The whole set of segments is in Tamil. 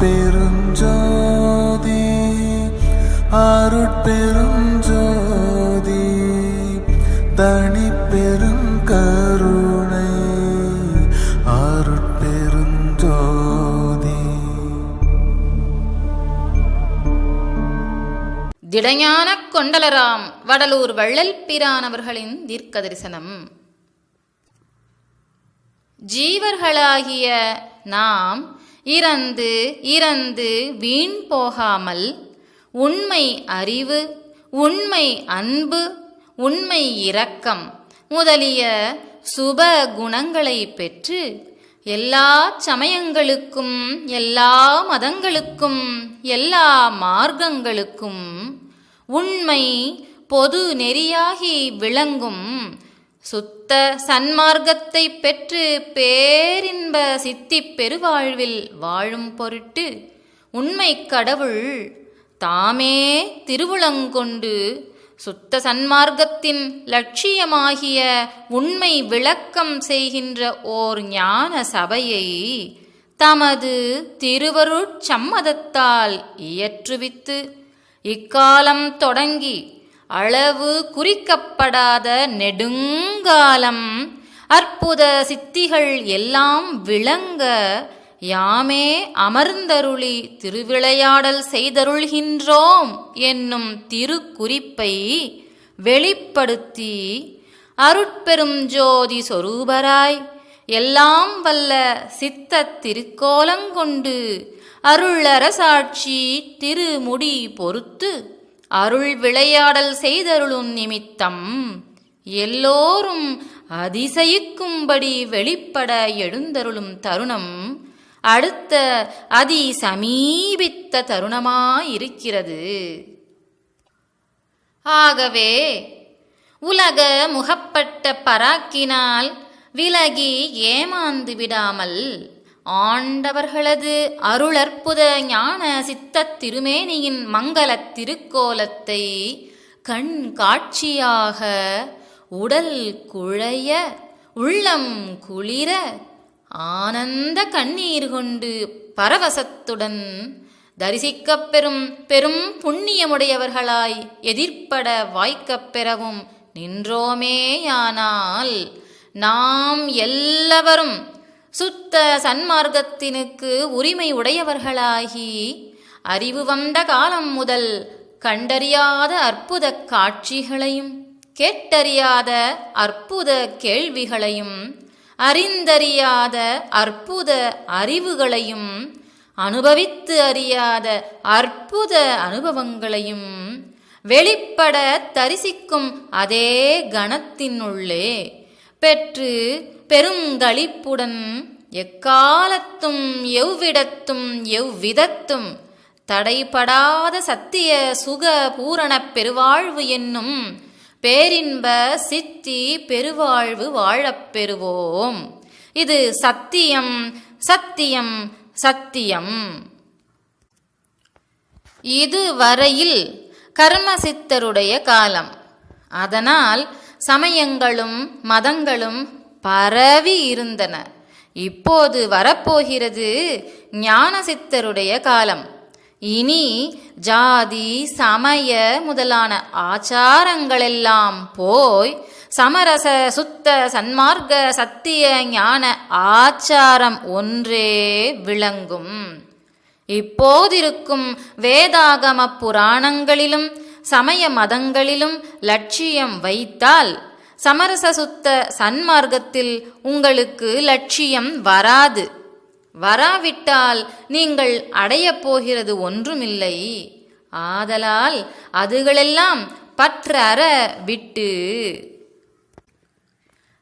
பெருஞ்சோதி அருட்பெருஞ்சோதி தனி பெருங்கருணை அருட்பெருஞ்சோதி. திடஞான கொண்டலராம் வடலூர் வள்ளல் பிரானவர்களின் தீர்க்க தரிசனம் ஜீவர்களாகிய நாம் இறந்து இறந்து வீண் போகாமல் உண்மை அறிவு உண்மை அன்பு உண்மை இரக்கம் முதலிய சுப குணங்களை பெற்று எல்லா சமயங்களுக்கும் எல்லா மதங்களுக்கும் எல்லா மார்க்கங்களுக்கும் உண்மை பொது நெறியாகி விளங்கும் சுத்த சன்மார்க்கத்தை பெற்று பேரின்ப சித்திப் பெருவாழ்வில் வாழும் பொருட்டு உண்மை கடவுள் தாமே திருவுளங்கொண்டு சுத்த சன்மார்க்கத்தின் லட்சியமாகிய உண்மை விளக்கம் செய்கின்ற ஓர் ஞான சபையை தமது திருவருட்சம்மதத்தால் இயற்றுவித்து இக்காலம் தொடங்கி அளவு குறிக்கப்படாத நெடுங்காலம். அற்புத சித்திகள் எல்லாம் விளங்க யாமே அமர்ந்தருளி திருவிளையாடல் செய்தருள்கின்றோம் என்னும் திருக்குறிப்பை வெளிப்படுத்தி அருட்பெரும் ஜோதி சொரூபராய் எல்லாம் வல்ல சித்த திருக்கோலங்கொண்டு அருளரசாட்சி திருமுடி பொறுத்து அருள் விளையாடல் செய்தருளும் நிமித்தம் எல்லோரும் அதிசயிக்கும்படி வெளிப்பட எழுந்தருளும் தருணம் அடுத்த அதி சமீபித்த தருணமாயிருக்கிறது. ஆகவே உலக முகப்பட்ட பராக்கினால் விலகி ஏமாந்து விடாமல் ஆண்டவர்களது அருளற்புத ஞான சித்தத் திருமேனியின் மங்களத் திருக்கோலத்தை கண் காட்சியாக உடல் குழைய உள்ளம் குளிர ஆனந்த கண்ணீர் கொண்டு பரவசத்துடன் தரிசிக்கப் பெறும் பெரும் புண்ணியமுடையவர்களாய் எதிர்ப்பட வாய்க்கப் பெறவும் நின்றோமேயானால் நாம் எல்லாவரும் சுத்த சன்மார்க்கத்தினுக்கு உரிமை உடையவர்களாகி அறிவு வந்த காலம் முதல் கண்டறியாத அற்புத காட்சிகளையும் கேட்டறியாத அற்புத கேள்விகளையும் அறிந்தறியாத அற்புத அறிவுகளையும் அனுபவித்து அறியாத அற்புத அனுபவங்களையும் வெளிப்பட தரிசிக்கும் அதே கணத்தினுள்ளே பெற்று பெருங்களிப்புடன் எக்காலத்தும் எவ்விடத்தும் எவ்விதத்தும் தடைபடாத சத்திய சுக பூரணப் பெருவாழ்வு என்னும் பேரின்ப சித்தி பெருவாழ்வு வாழப் பெறுவோம். இது சத்தியம் சத்தியம் சத்தியம். இதுவரையில் கர்மசித்தருடைய காலம். அதனால் சமயங்களும் மதங்களும் பரவி இருந்தன. இப்போது வரப்போகிறது ஞான சித்தருடைய காலம். இனி ஜாதி சமய முதலான ஆச்சாரங்களெல்லாம் போய் சமரச சுத்த சன்மார்க்க சத்திய ஞான ஆச்சாரம் ஒன்றே விளங்கும். இப்போதிருக்கும் வேதாகம புராணங்களிலும் சமய மதங்களிலும் லட்சியம் வைத்தால் சமரச சுத்த சன்மார்க்கத்தில் உங்களுக்கு லட்சியம் வராது. வராவிட்டால் நீங்கள் அடையப் போகிறது ஒன்றுமில்லை. ஆதலால் அதுகளெல்லாம் பற்றற விட்டு.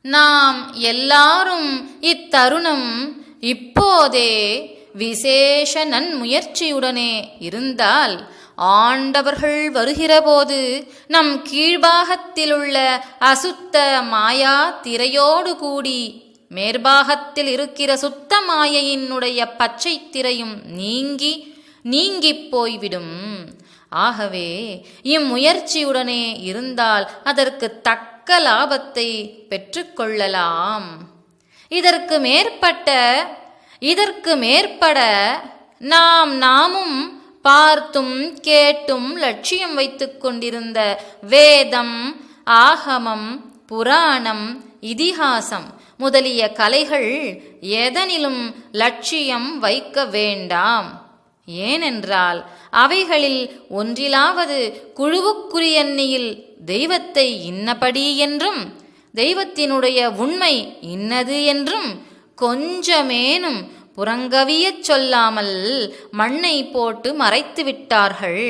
நாம் எல்லாரும் இத்தருணம் இப்போதே விசேஷ நன்முயற்சியுடனே இருந்தால் ஆண்டவர்கள் வருகிறபோது நம் கீழ்பாகத்திலுள்ள அசுத்த மாயா திரையோடு கூடி மேற்பாகத்தில் இருக்கிற சுத்த மாயையினுடைய பச்சை திரையும் நீங்கி நீங்கிப் போய்விடும். ஆகவே இம்முயற்சியுடனே இருந்தால் அதற்கு தக்க லாபத்தை பெற்றுக்கொள்ளலாம். இதற்கு மேற்பட்ட இதற்கு மேற்பட நாம் நாமும் பார்த்தும் கேட்டும் லட்சியம் வைத்துக் கொண்டிருந்த வேதம் ஆகமம் புராணம் இதிகாசம் முதலிய கலைகள் எதனிலும் லட்சியம் வைக்க வேண்டாம். ஏனென்றால் அவைகளில் ஒன்றிலாவது குழுவுக்குரியன்னியில் தெய்வத்தை இன்னபடி என்றும் தெய்வத்தினுடைய உண்மை இன்னது என்றும் கொஞ்சமேனும் உறங்கவியச் சொல்லாமல் மண்ணை போட்டு மறைத்து விட்டார்கள்.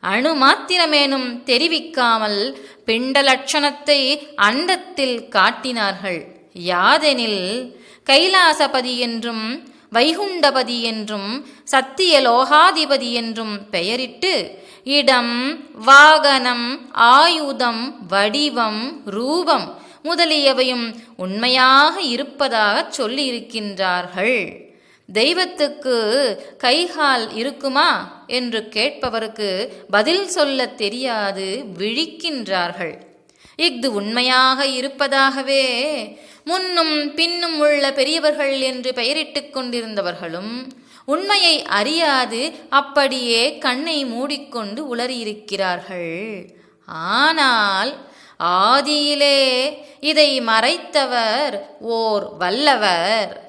அணு மாத்திரமேனும் தெரிவிக்காமல் பிண்ட லட்சணத்தை அண்டத்தில் காட்டினார்கள். யாதெனில் கைலாசபதி என்றும் வைகுண்டபதி என்றும் சத்திய லோகாதிபதி என்றும் பெயரிட்டு இடம் வாகனம் ஆயுதம் வடிவம் ரூபம் முதலியவையும் உண்மையாக இருப்பதாகச் சொல்லியிருக்கின்றார்கள். தெய்வத்துக்கு கைகால் இருக்குமா என்று கேட்பவருக்கு பதில் சொல்லத் தெரியாது விழிக்கின்றார்கள். இஃது உண்மையாக இருப்பதாகவே முன்னும் பின்னும் உள்ள பெரியவர்கள் என்று பெயரிட்டுக் கொண்டிருந்தவர்களும் உண்மையை அறியாது அப்படியே கண்ணை மூடிக்கொண்டு உளறியிருக்கிறார்கள். ஆனால் ஆதியிலே இதை மறைத்தவர் ஓர் வல்லவர்.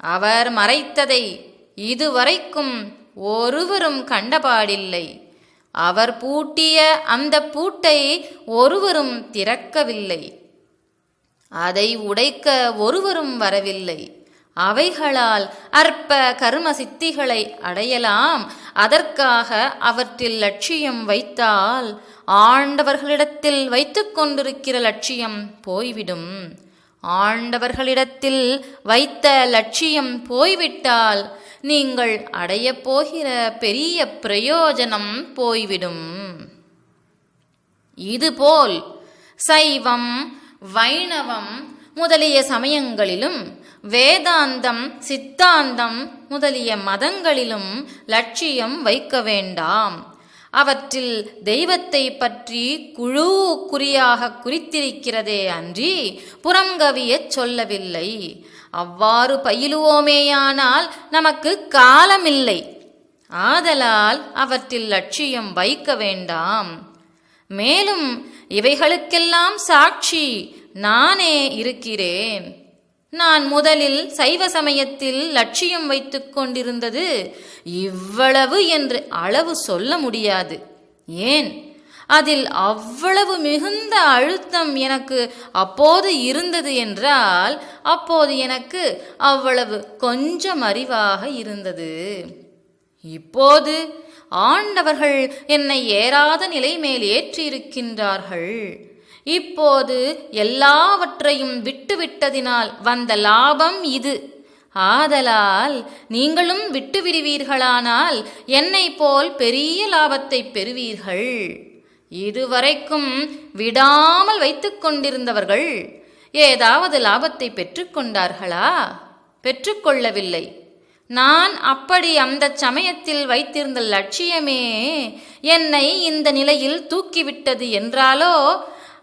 அவர் மறைத்ததை இதுவரைக்கும் ஒருவரும் கண்டபாடில்லை. அவர் பூட்டிய அந்த பூட்டை ஒருவரும் திறக்கவில்லை. அதை உடைக்க ஒருவரும் வரவில்லை. அவைகளால் அற்ப கர்ம சித்திகளை அடையலாம். அதற்காக அவற்றில் லட்சியம் வைத்தால் ஆண்டவர்களிடத்தில் வைத்துக்கொண்டிருக்கிற லட்சியம் போய்விடும். ஆண்டவர்களிடத்தில் வைத்த லட்சியம் போய்விட்டால் நீங்கள் அடையப் போகிற பெரிய பிரயோஜனம் போய்விடும். இதுபோல் சைவம் வைணவம் முதலிய சமயங்களிலும் வேதாந்தம் சித்தாந்தம் முதலிய மதங்களிலும் லட்சியம் வைக்க வேண்டாம். அவற்றில் தெய்வத்தை பற்றி குழு குறியாக குறித்திருக்கிறதே அன்றி புறங்கவியச் சொல்லவில்லை. அவ்வாறு பயிலுவோமேயானால் நமக்கு காலமில்லை. ஆதலால் அவற்றில் லட்சியம் வைக்க வேண்டாம். மேலும் இவைகளுக்கெல்லாம் சாட்சி நானே இருக்கிறேன். நான் முதலில் சைவ சமயத்தில் லட்சியம் வைத்துக் கொண்டிருந்தது. இவ்வளவு என்று அளவு சொல்ல முடியாது. ஏன்? அதில் அவ்வளவு மிகுந்த அழுத்தம் எனக்கு அப்போது இருந்தது என்றால் அப்போது எனக்கு அவ்வளவு கொஞ்சம் அறிவாக இருந்தது. இப்போது ஆண்டவர்கள் என்னை ஏறாத நிலை மேல் ஏற்றியிருக்கின்றார்கள். இப்போது எல்லாவற்றையும் விட்டுவிட்டதினால் வந்த லாபம் இது. ஆதலால் நீங்களும் விட்டுவிடுவீர்களானால் என்னை போல் பெரிய லாபத்தை பெறுவீர்கள். இதுவரைக்கும் விடாமல் வைத்துக் கொண்டிருந்தவர்கள் ஏதாவது லாபத்தை பெற்றுக்கொண்டார்களா பெற்றுக்கொள்ளவில்லை நான் அப்படி அந்த சமயத்தில் வைத்திருந்த லட்சியமே என்னை இந்த நிலையில் தூக்கிவிட்டது என்றாலோ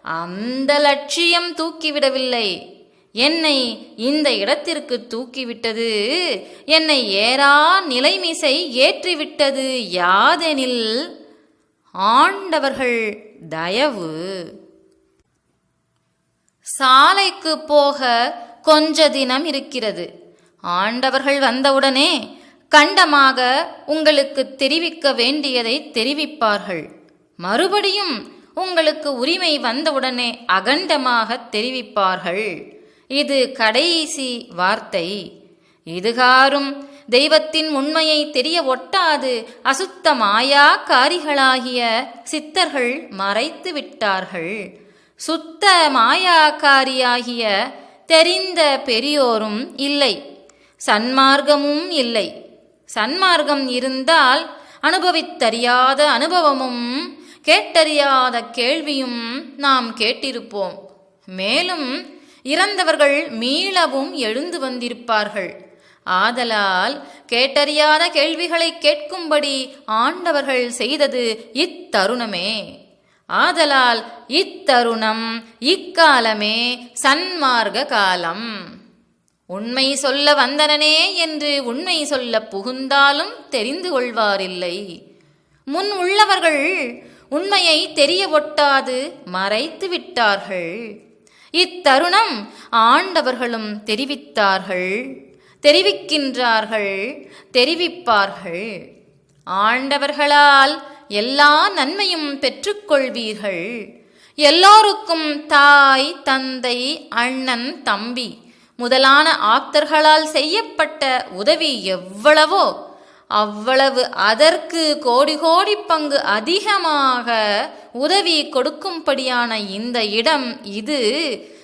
அந்த லட்சியம் தூக்கிவிடவில்லை. என்னை இந்த இடத்திற்கு தூக்கிவிட்டது. என்னை ஏறா நிலைமிசை ஏற்றிவிட்டது யாதெனில் ஆண்டவர்கள் தயவு. சாலைக்கு போக கொஞ்ச தினம் இருக்கிறது. ஆண்டவர்கள் வந்தவுடனே கண்டமாக உங்களுக்கு தெரிவிக்க வேண்டியதை தெரிவிப்பார்கள். மறுபடியும் உங்களுக்கு உரிமை வந்தவுடனே அகண்டமாக தெரிவிப்பார்கள். இது கடைசி வார்த்தை. இதுகாரும் தெய்வத்தின் உண்மையை தெரிய ஒட்டாது. அசுத்த மாயா காரிகளாகிய சித்தர்கள் மறைத்து விட்டார்கள். சுத்த மாயாக்காரியாகிய தெரிந்த பெரியோரும் இல்லை. சன்மார்க்கமும் இல்லை. சன்மார்க்கம் இருந்தால் அனுபவித்தறியாத அனுபவமும் கேட்டறியாத கேள்வியும் நாம் கேட்டிருப்போம். மேலும் இறந்தவர்கள் மீளவும் எழுந்து வந்திருப்பார்கள். ஆதலால் கேட்டறியாத கேள்விகளை கேட்கும்படி ஆண்டவர்கள் செய்தது இத்தருணமே. ஆதலால் இத்தருணம் இக்காலமே சன்மார்க்க காலம். உண்மை சொல்ல வந்தனனே என்று உண்மை சொல்ல புகுந்தாலும் தெரிந்து கொள்வாரில்லை. முன் உள்ளவர்கள் உண்மையை தெரிய ஒட்டாது மறைத்து விட்டார்கள் இத்தருணம் ஆண்டவர்களும் தெரிவித்தார்கள். தெரிவிக்கின்றார்கள் தெரிவிப்பார்கள். ஆண்டவர்களால் எல்லா நன்மையும் பெற்றுக்கொள்வீர்கள். எல்லோருக்கும் தாய் தந்தை அண்ணன் தம்பி முதலான ஆப்தர்களால் செய்யப்பட்ட உதவி எவ்வளவோ. அவ்வளவு அதற்கு கோடி கோடி பங்கு அதிகமாக உதவி கொடுக்கும்படியான இந்த இடம் இது.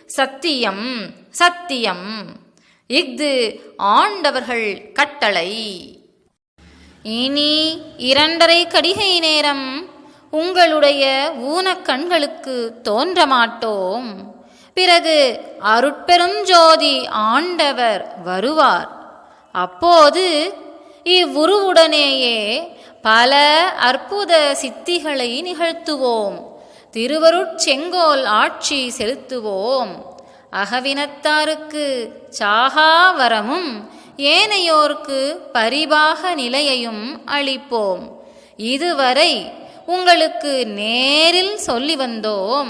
சத்தியம் சத்தியம். இஃது ஆண்டவர்கள் கட்டளை. இனி இரண்டரை கடிகை நேரம் உங்களுடைய ஊனக் கண்களுக்கு தோன்ற மாட்டோம் பிறகு அருட்பெருஞ்சோதி ஆண்டவர் வருவார். அப்போது இவ்வுருவுடனேயே பல அற்புத சித்திகளை நிகழ்த்துவோம். திருவருட்செங்கோல் ஆட்சி செலுத்துவோம். அகவினத்தாருக்கு சாகா வரமும் ஏனையோர்க்கு பரிபாக நிலையையும் அளிப்போம். இதுவரை உங்களுக்கு நேரில் சொல்லி வந்தோம்.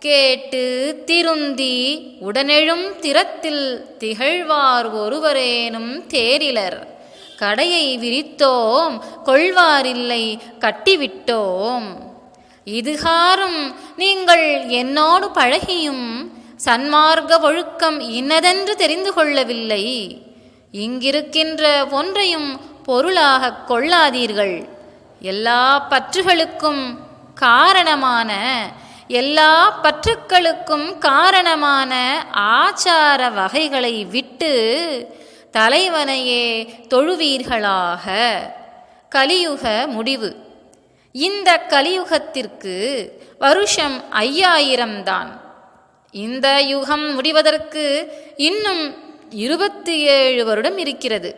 கேட்டு திருந்தி உடனெழும் திறத்தில் திகழ்வார் ஒருவரேனும் தேரிலர். கடையை விரித்தோம் கொள்வாரில்லை கட்டிவிட்டோம். இதுகாரும் நீங்கள் என்னோடு பழகியும் சன்மார்க்க ஒழுக்கம் இன்னதென்று தெரிந்து கொள்ளவில்லை. இங்கிருக்கின்ற ஒன்றையும் பொருளாகக் கொள்ளாதீர்கள். எல்லா பற்றுகளுக்கும் காரணமான எல்லா பற்றுக்களுக்கும் காரணமான ஆச்சார வகைகளை விட்டு தலைவனையே தொழுவீர்களாக. கலியுக முடிவு. இந்த கலியுகத்திற்கு வருஷம் ஐயாயிரம்தான் இந்த யுகம் முடிவதற்கு இன்னும் இருபத்தி ஏழு வருடம் இருக்கிறது.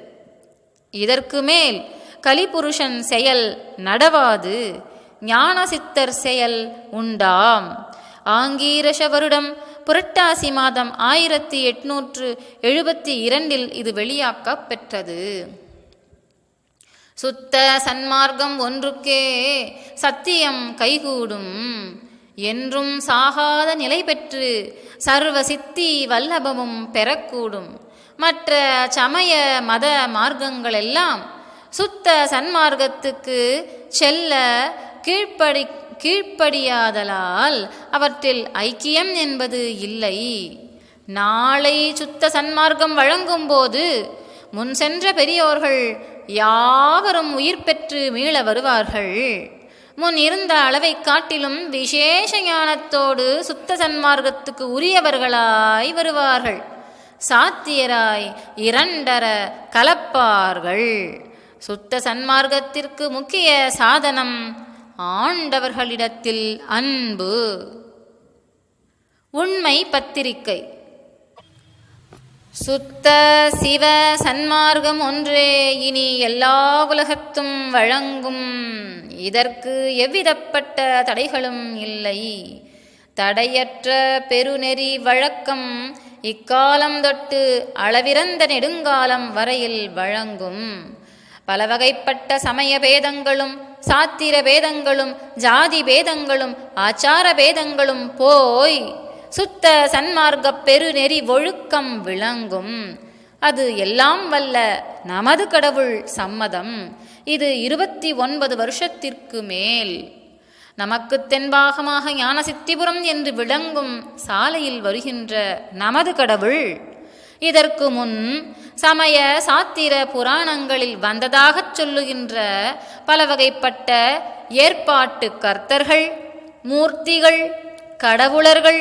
இதற்கு மேல் கலிபுருஷன் செயல் நடவாது. ஞானசித்தர் செயல் உண்டாம். ஆங்கீரஷ வருடம் புரட்டாசி மாதம் ஆயிரத்தி எட்நூற்று எழுபத்தி இரண்டில் இது வெளியாக்கப்பெற்றது. சுத்த சன்மார்க்கம் ஒன்றுக்கே சத்தியம் கைகூடும். என்றும் சாகாத நிலை பெற்று சர்வ சித்தி வல்லபமும் பெறக்கூடும். மற்ற சமய மத மார்க்கங்களெல்லாம் சுத்த சன்மார்க்கத்துக்கு செல்ல கீழ்ப்படி கீழ்ப்படியாதலால் அவற்றில் ஐக்கியம் என்பது இல்லை. நாளை சுத்த சன்மார்க்கம் வழங்கும்போது முன் சென்ற பெரியோர்கள் யாவரும் உயிர் பெற்று மீள வருவார்கள். முன் இருந்த அளவை காட்டிலும் விசேஷ ஞானத்தோடு சுத்த சன்மார்க்கத்துக்கு உரியவர்களாய் வருவார்கள். சாத்தியராய் இரண்டர கலப்பார்கள். சுத்த சன்மார்க்கத்திற்கு முக்கிய சாதனம் ஆண்டவர்களிடத்தில் அன்பு. உண்மை பத்திரிகை. சுத்த சிவ சன்மார்க்கம் ஒன்றே இனி எல்லா உலகத்தும் வழங்கும். இதற்கு எவ்விதப்பட்ட தடைகளும் இல்லை. தடையற்ற பெருநெறி வழக்கம் இக்காலம் தொட்டு அளவிறந்த நெடுங்காலம் வரையில் வழங்கும். பல வகைப்பட்ட சமய பேதங்களும் சாத்திர பேதங்களும் ஜாதி பேதங்களும் ஆச்சார பேதங்களும் போய் சுத்த சன்மார்க்க பெருநெறி ஒழுக்கம் விளங்கும். அது எல்லாம் வல்ல நமது கடவுள் சம்மதம். இது இருபத்தி ஒன்பது வருஷத்திற்கு மேல். நமக்கு தென்பாகமாக ஞான சித்திபுரம் என்று விளங்கும் சாலையில் வருகின்ற நமது கடவுள் இதற்கு முன் சமய சாத்திர புராணங்களில் வந்ததாகச் சொல்லுகின்ற பல வகைப்பட்ட ஏற்பாட்டு கர்த்தர்கள் மூர்த்திகள் கடவுளர்கள்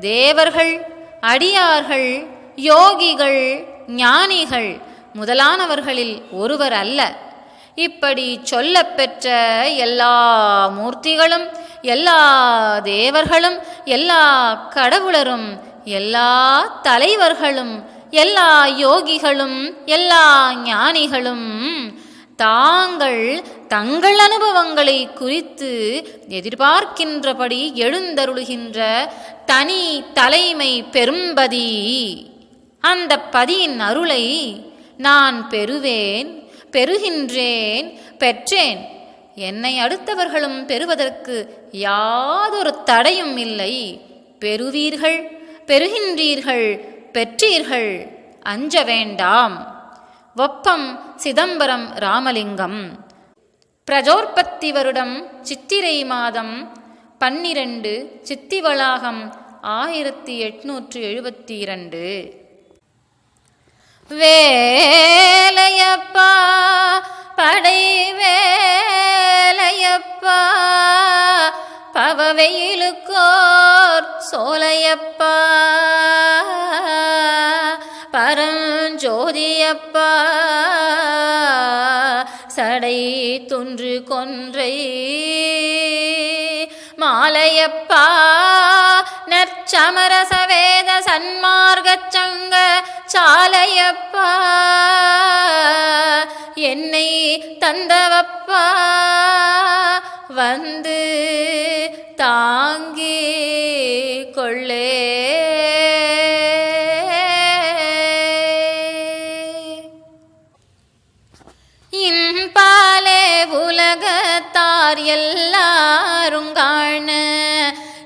தேவர்கள் அடியார்கள் யோகிகள் ஞானிகள் முதலானவர்களில் ஒருவர் அல்ல. இப்படி சொல்லப்பெற்ற எல்லா மூர்த்திகளும் எல்லா தேவர்களும் எல்லா கடவுளரும் எல்லா தலைவர்களும் எல்லா யோகிகளும் எல்லா ஞானிகளும் தாங்கள் தங்கள் அனுபவங்களை குறித்து எதிர்பார்க்கின்றபடி எழுந்தருளுகின்ற தனி தலைமை பெரும்பதி. அந்த பதியின் அருளை நான் பெறுவேன் பெறுகின்றேன் பெற்றேன். என்னை அடுத்தவர்களும் பெறுவதற்கு யாதொரு தடையும் இல்லை. பெறுவீர்கள் பெறுகின்றீர்கள் பெற்றீர்கள் அஞ்ச வேண்டாம். ஒப்பம் சிதம்பரம் ராமலிங்கம். பிரஜோற்பத்தி வருடம் சித்திரை மாதம் பன்னிரண்டு சித்திவளாகம் ஆயிரத்தி எட்நூற்று எழுபத்தி இரண்டு. வேலையப்பா படை வேலையப்பா பவவெயிலுக்கோர் சோலையப்பா பரஞ்சோதியப்பா சடை துன்று கொன்றை மாலையப்பா நற்சமரச வேத சன்மார்க்கச் சாலையப்பா. என்னை தந்தவப்பா. வந்து தாங்கி கொள்ளே. இன்பாலே உலகத்தார் எல்லாரும் காண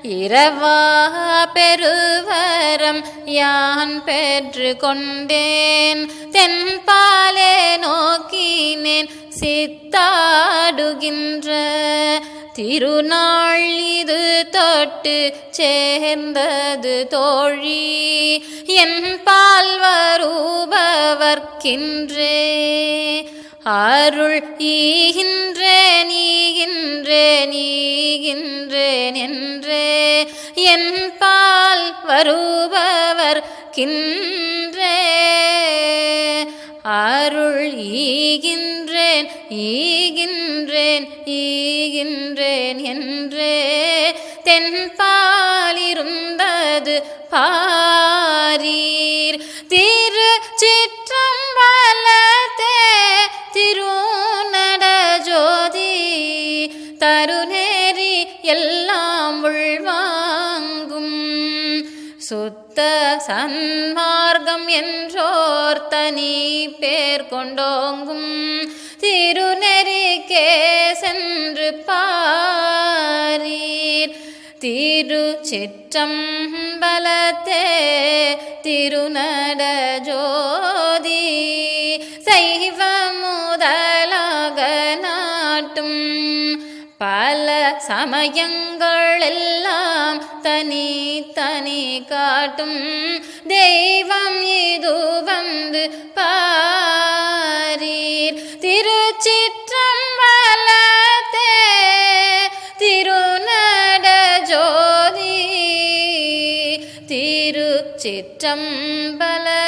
இரவா பெருவரம் யான் பெற்று கொண்டேன் தென்பாலே நோக்கினேன் சித்தாடுகின்ற. திருநாள் இது தொட்டு சேர்ந்தது தோழி. என் பால் வருபவர்க்கின்றே. அருள் ஈகின்றேன் ஈகின்றேன் நீகின்றேன் என்றே என் பால் வருபவர் கின்றே. அருள் ஈகின்றேன் ஈகின்றேன் ஈகின்றேன் என்றே. தென்பாலிருந்தது பாரீர். திரு சிற்றம்பலத்தே தருநேரி எல்லாம் உள்வாங்கும். சுத்த சன்மார்க்கம் என்றோர் தனி பேர் கொண்டோங்கும். திருநெறிக்கே சென்று பாரீர். திரு சிற்றம்பலத்தே திருநடஜோ சமயங்களெல்லாம் தனி தனி காட்டும் தெய்வம் இது வந்து பாரீர். திருச்சிற்றம்பலத்தே திருநட ஜோதி. திருச்சிற்றம்பல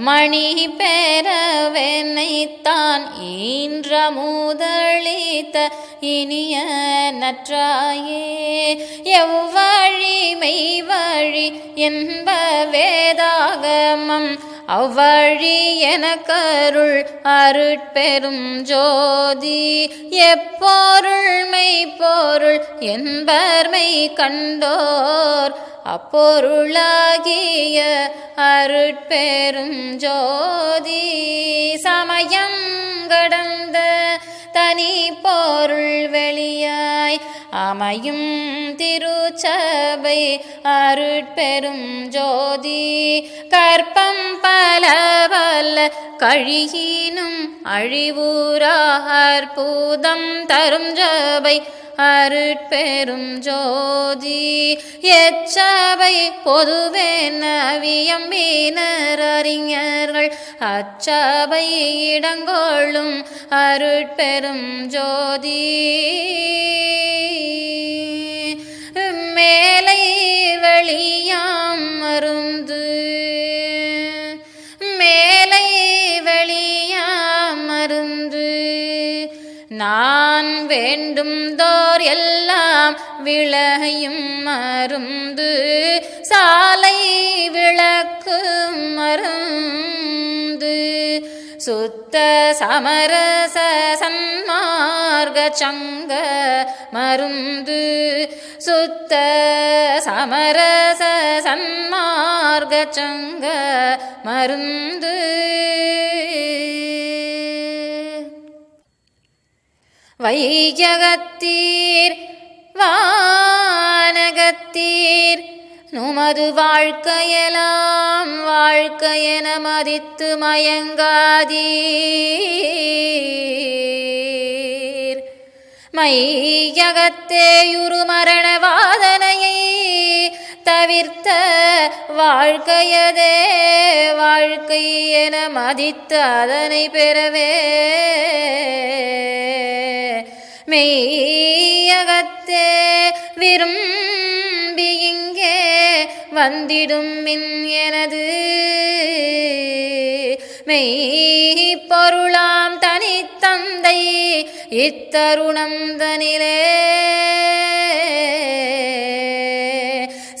மணி பெறவெனைத்தான் ஈன்ற முதளித்த இனிய நற்றாயே. எவ்வழி மெய்வழி என்ப வேதாகமம் அவ்வழி என கருள் அருட்பெரும் ஜோதி. எப்பொருள் மெய்ப்பொருள் என்பர்மை கண்டோர். அப்பொருளாகிய அருட்பெரும் ஜோதி. சமயம் கடந்த தனி பொருள் வெளியாய் அமையும் திருச்சபை அருட்பெரும் ஜோதி. கற்பம் பல பல கழியினும் அழிவுரா அற்புதம் தரும் ஜபை அருட்பெரும் ஜோதி எச்சபை பொதுவே நவியம்பினர் அறிஞர்கள். அச்சபை இடங்கொள்ளும் அருட்பெரும் ஜோதி. மேலை வெளியாம் மருந்து மேலை வெளியாம் மருந்து. நான் வேண்டும் தோ போர் எல்லாம் விலகையும் மருந்து சாலை விளக்கு மருந்து. சுத்த சமரச சன்மார்க சங்க மருந்து. சுத்த சமரச சன்மார்க சங்க மருந்து. வையகத்தீர் வானகத்தீர். நுமது வாழ்க்கையெல்லாம் வாழ்க்கையென மதித்து மயங்காதீர். மையகத்தேயுரு மரண வாதனையை தவிர்த்த வாழ்க்கையதே வாழ்க்கை என மதித்து அதனை பெறவே. மெய்யகத்தே விரும்பி இங்கே வந்திடும் மின் எனது மெய் மெய்ப்பொருளாம் தனித்தந்தை இத்தருணம் தனிலே.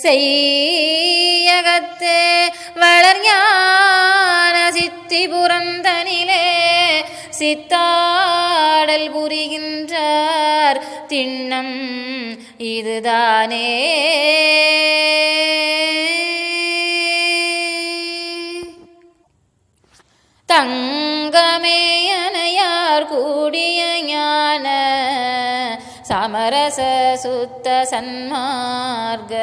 செய்யகத்தே வளர்ஞான சித்தி புறந்தனிலே சித்தாடல் புரிகின்றார் திண்ணம் இதுதானே. சமரச சுத்த சன்மார்க்க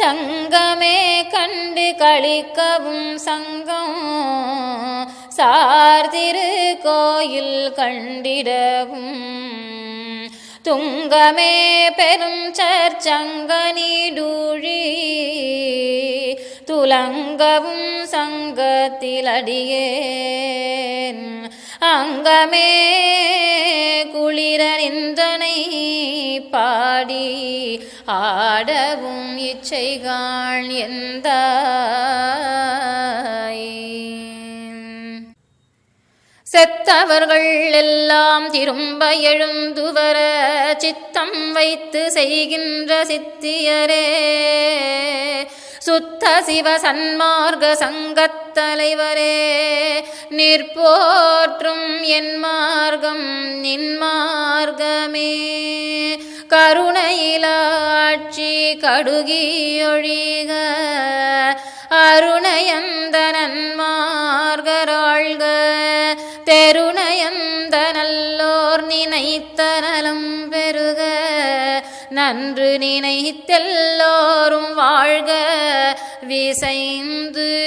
சங்கமே கண்டு கழிக்கவும் சங்கம் சார்திரு கோயில் கண்டிடவும். துங்கமே பெரும் சற்சங்க நீடூழி துலங்கவும் சங்கத்தில் அடியேன் அங்கமே குளிர நின்றனை பாடி ஆடவும் இச்சைகாள் எந்த செத்தவர்கள் எல்லாம் திரும்ப எழுந்து வர சித்தம் வைத்து செய்கின்ற சித்தியரே. சுத்த சிவ சன்மார்க்க சங்கத் தலைவரே நிற்போற்றும் என் மார்க்கம் நின் மார்க்கமே. கருணையிலாட்சி கடுகியொழிக. அருணையந்த நன்மார்கராழ்க தெருணையந்த நல்லோர் நினைத்தனலும் பெருக. நன்று நினைத்தெல்லோரும் வாழ்க. விசைந்து